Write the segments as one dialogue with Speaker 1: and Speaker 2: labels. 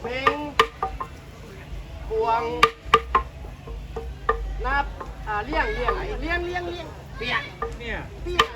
Speaker 1: เพ่งพวง นับ
Speaker 2: อ่าเลี้ยงเลี้ยงเลี้ยงเลี้ยงเลี้ยงเปียก
Speaker 3: เนี่ย
Speaker 2: เปียก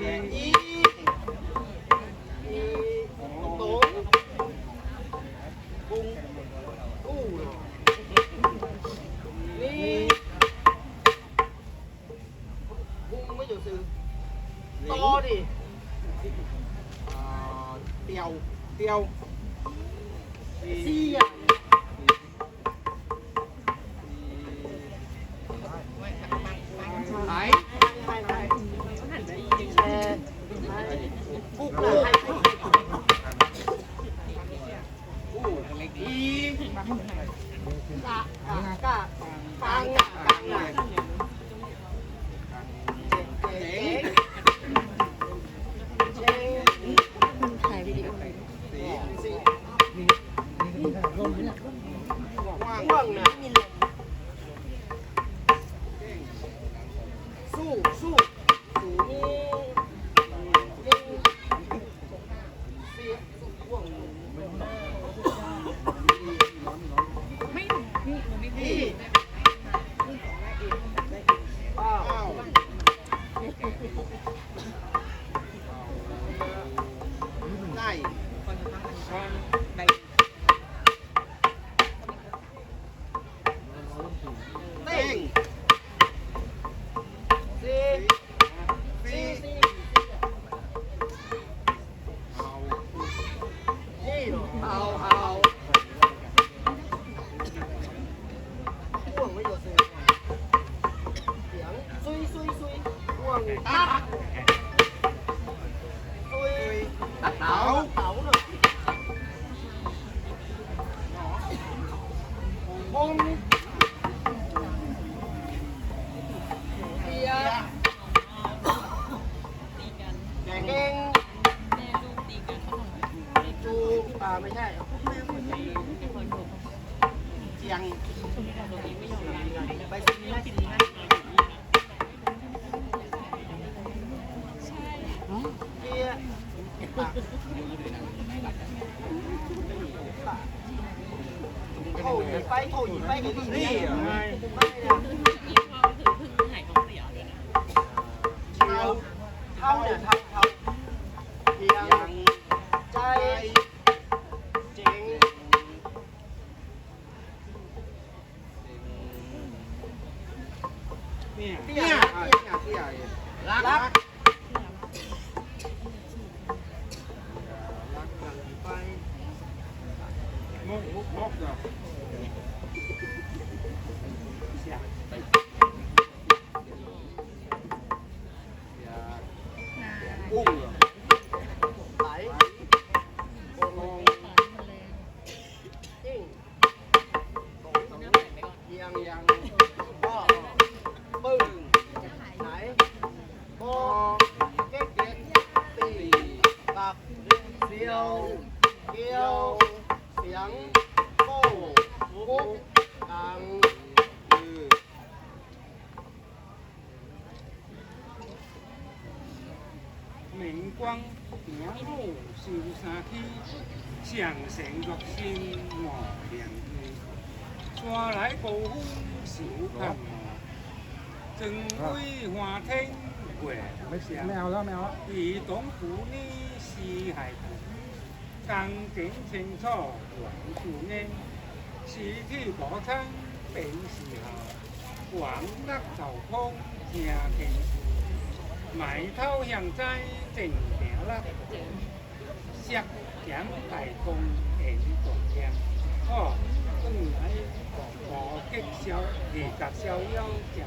Speaker 2: 点一。 ช่ว
Speaker 3: งนะ
Speaker 2: 好。
Speaker 3: เนี่
Speaker 2: ย
Speaker 3: เตี้ย
Speaker 2: อ่าเตี้ยเตี้ย
Speaker 3: เตี้ย
Speaker 2: รัก
Speaker 3: 光，然后想三天，上善若心外良知，山来高峰小看我，正威华天
Speaker 4: 国上，没有了没有了，
Speaker 3: 以董府呢是海古，更景清楚为主呢，是天果亲本时候，广德受空正天。Mãi thâu hiện tại tỉnh Bé Lắc Siạc kém tại công đến tổng đen Ồ, cũng
Speaker 2: lấy có kích xéo Vì các
Speaker 5: xéo yêu kiểm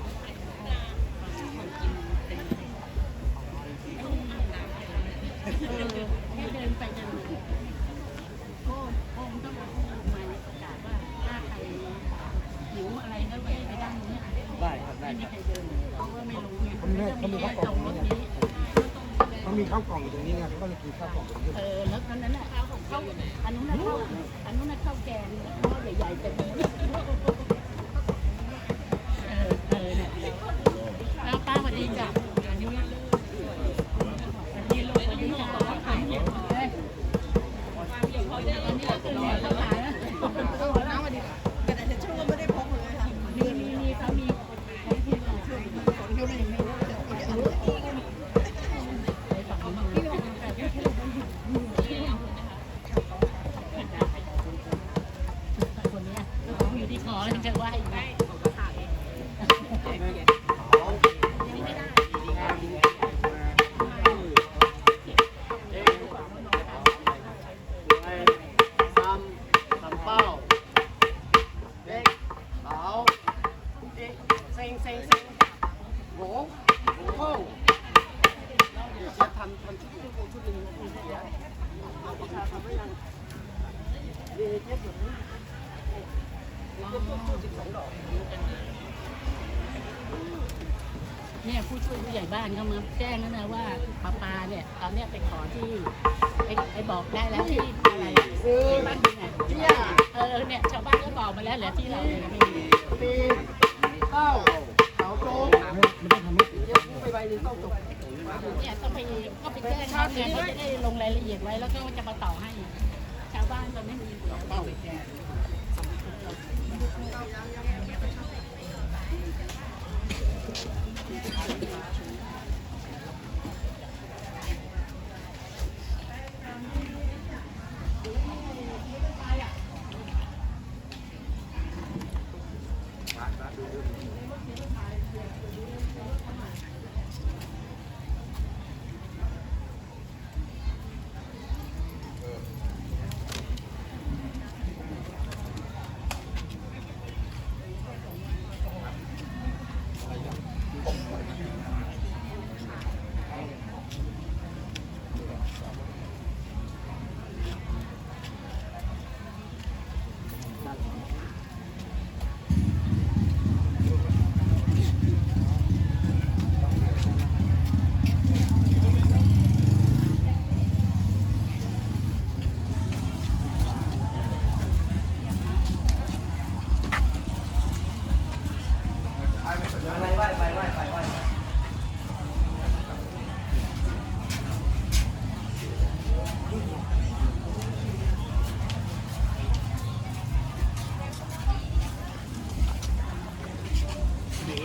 Speaker 5: าวก
Speaker 4: ล่อง
Speaker 5: อ
Speaker 4: ยู่ตรงนี้ไงเขาก็เลยกินข้าวกล่องตรงนี้
Speaker 5: เออแล้วอันนั้นน่ะข้าวของเข้าอันนู้นน่ะข้าวอันนู้นน่ะข้าวแกงหม้อใหญ่ๆเต็ม
Speaker 2: เนี่
Speaker 5: ยผู้ช่วยผู้ใหญ่บ้านเขามาแจ้งแล้วนะว่าปลาปลาเนี่ยตอนเนี้ยไปขอที่ไปไปบอกได้แล้วที่อะไรอะที่บ้านดินอะ
Speaker 2: เจี๊ย
Speaker 5: เออเนี่ยชาวบ้านก็บอกมาแล้วเหลือที่เราเนี่ยไม่มี
Speaker 2: ตีเต้าเต๋าโจ๊ก
Speaker 4: ไม่ไม่ได้ทำให้
Speaker 2: เจี๊ยบพูไปใบหนึ่งเต้าจบ
Speaker 5: เนี่ยต้องไปก็ไปแจ้งเขาเนี่ยเขาจะได้ลงรายละเอียดไว้แล้วก็จะมาต่อให้ ชาวบ้านจะไม่มีเต้าอ่
Speaker 2: ありがとう。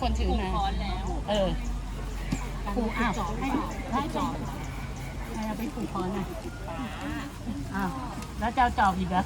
Speaker 2: คนถือมาเออผูกอ้าวให้ให้จอบให้เอาไปผูกคอนน่ะอ้าวแล้วเจ้าจอบอีกเหรอ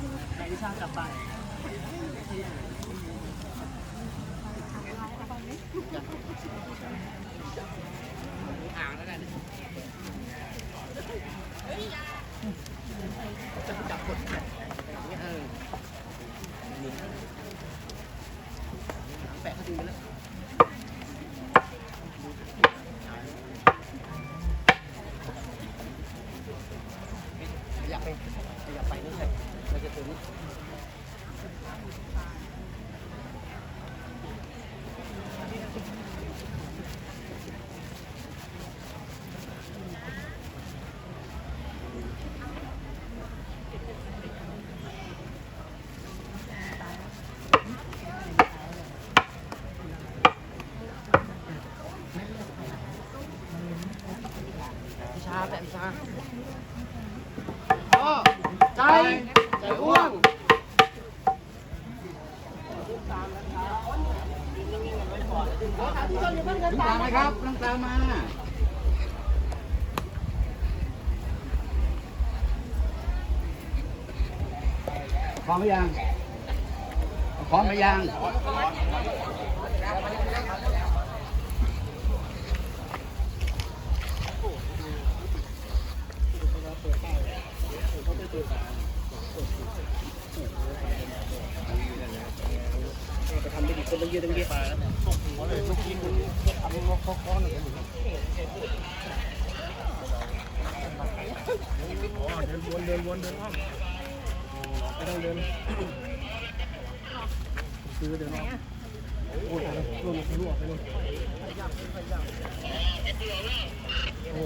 Speaker 6: อยากไปอยากไปนี่เลยเราจะถึง พิชาแบบพิชาพ่อใจใจอ้วง
Speaker 5: ถึงกลางไหมครับนั่งกลางมาพร้อมหรือยังพร้อมหรือยัง
Speaker 6: ไปทำได้ดีคนตั้งเยอะตั้งเยอะ เดินวนเดินวนเดินอ้อมไม่ต้องเดินซื้อเดินอ้อมโอ้ยรวมทะลุออกไปเลยโอ้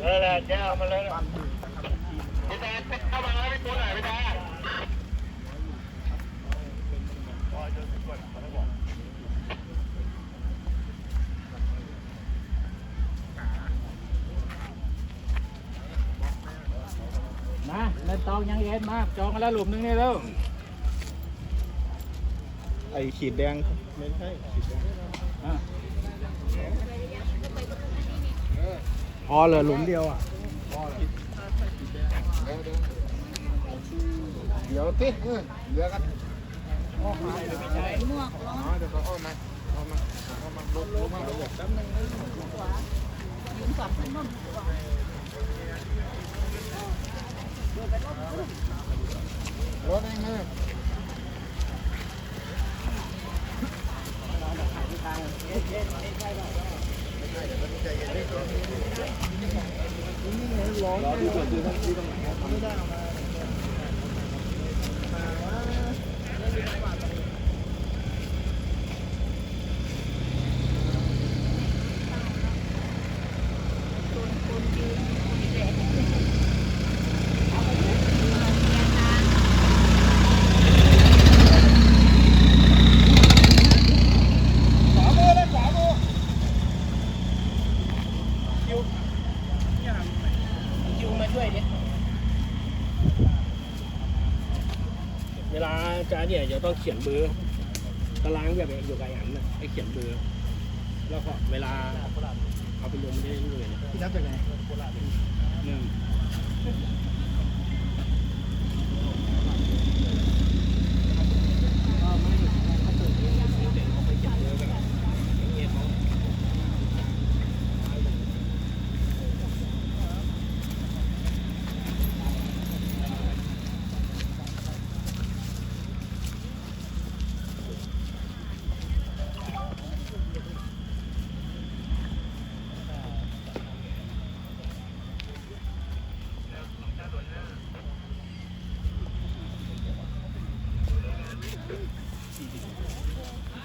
Speaker 6: แล้วแหละแกเอา มาเลยพี่แจ๊เข้ามาแล้วพี่ตัวไหนพี่แจ๊
Speaker 7: มาเล่นตองยังเอ็นมากจองกันแล้วหลุมนึงนี่แล้ว
Speaker 8: ไอ้ขีดแดงไม่ใช่ขีดแดง
Speaker 7: พอเลยหลุมเดียวอะ
Speaker 8: ดี๋ยวติเหลือกันอ๋อเดี๋ยวเขาอ้อมมาอ้อมมาอ้อมมาลงลงมาเดี๋ยวแป๊บนึงรถเองนะ
Speaker 6: ยู วลาจะเนี่ยจะต้องเขียนเบอร์ตารางแบบอยู่กับอันน่ะให้เขียนเบอร์แล้วก็เวลาเอาไปลงได้เลยเนี่ย
Speaker 7: ที่นับจากไหน
Speaker 6: หนึ่ง
Speaker 2: เนี่ยเนี่ยเนี่ย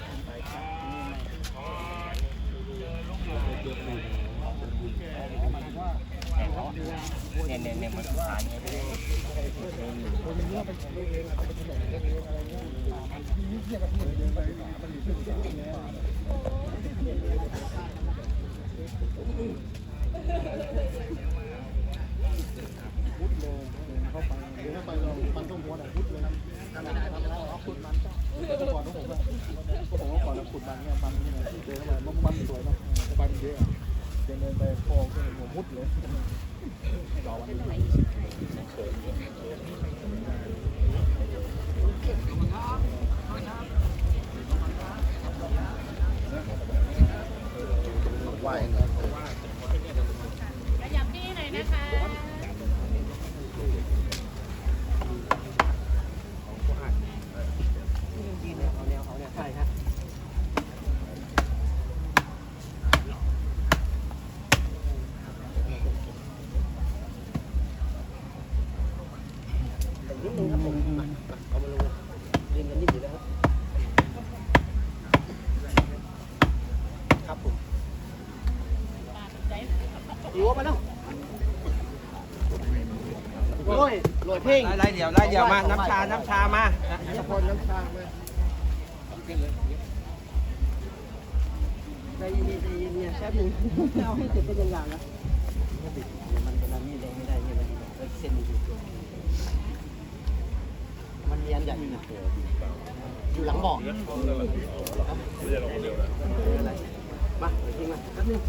Speaker 2: มันขายไงพี่
Speaker 9: เข้าไปเดี๋ยวไปเรามันต้องหัวหนังพุดเลยขนาดทำแล้วเอาขุดมันก็ก่อนของผมอะก็ผมว่าก่อนเราขุดมันเนี่ยมันนี่นะเจอเข้าไปมันมันสวยเนาะมันเยอะเดินไปฟองก็หัวมุดเลย รอวันนี้ เพ่
Speaker 2: ง
Speaker 6: ไล่เดี๋ยวไล่เดี๋ยวมา น้ำชา น้ำชามา
Speaker 9: น้ำพรน้ำชาไหม
Speaker 2: ใจเย็นใจเย็นๆแป๊บนึงเอาให้เสร็จเป็นอย่างๆนะมันเป็นอันนี้เลยไม่ได้เนี่ยมันเป็นเส้นอยู่มันมีอันใหญ่อยู่หลังเบาะมาทิ้งมาแป๊บนึง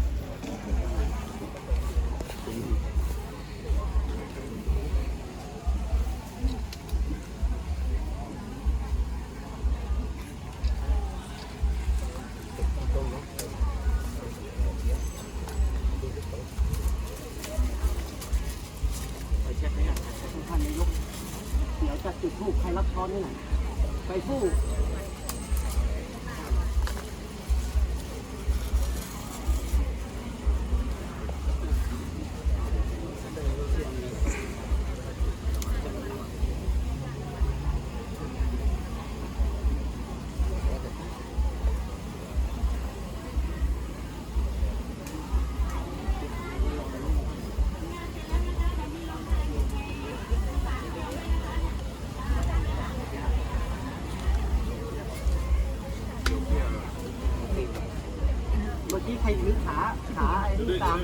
Speaker 2: ครถือขาขาไอ้นี่ตาม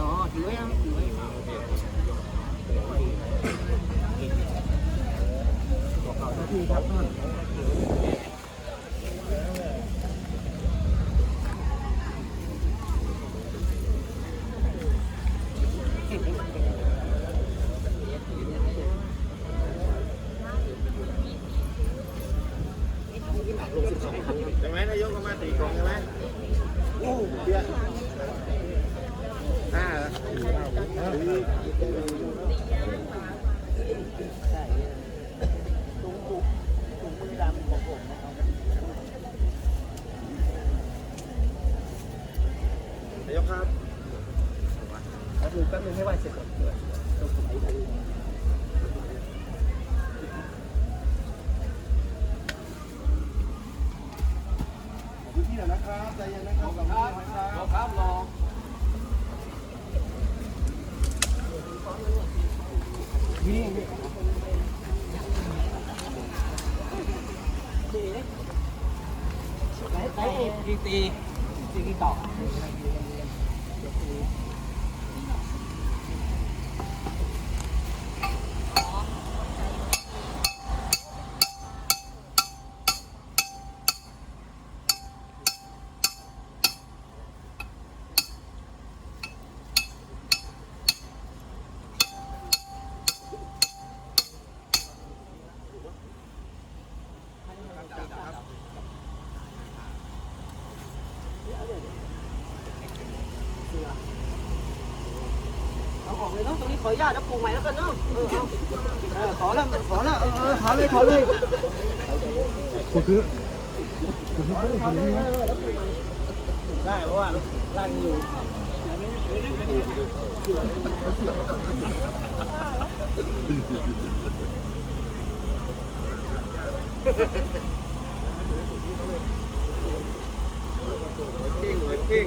Speaker 2: อ๋อถือไว้ยังถือไว้นาทีครับท่าน แป๊บนึงแป๊บนึงให้ไหวเสร็จก่อนต้องไอ้ดู
Speaker 9: พื้นที่หน่อยนะครับใจเย็นนะครับกับครับครับ
Speaker 6: ครับรอ
Speaker 2: นี่นี่ไปไป
Speaker 6: ตีตี
Speaker 2: ตีต่อ ขออนุญาตนะควปลูใหม่แล้วกันเนาะเออขอแล้วขอแล้วเออเขอเลยขอเลยขุคือ
Speaker 6: ได้เพราะว่าร่างอยู่
Speaker 1: เก่ง
Speaker 9: เหมื
Speaker 2: อนเก่ง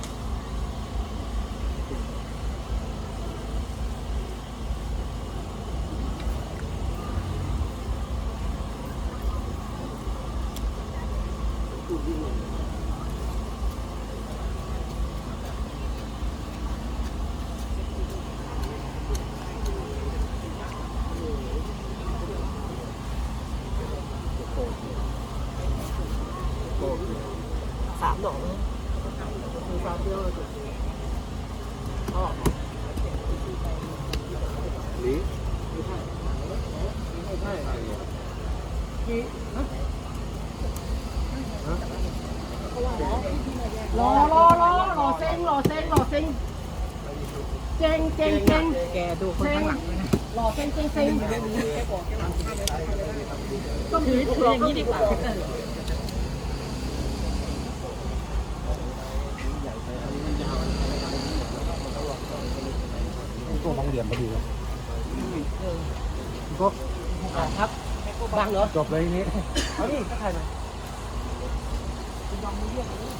Speaker 2: สามดอกเลยมีสามเดียวเลยอ๋อ
Speaker 1: หลี
Speaker 2: ไม่ใช่กี่ฮะ รอรอรอรอเซ็งรอเซ็งรอเซ็งเจงเจงเจงแกดูคนข้างหลังรอเซ็งเจงเซ็งก็ถืออย่างนี้ดีกว่า
Speaker 9: ตัวบางเหลี่ยมพอดีครับก็
Speaker 2: ครับบังเหรอ
Speaker 9: จบเลยทีนี้
Speaker 2: เอาดิก็ถ่ายมา Bambu.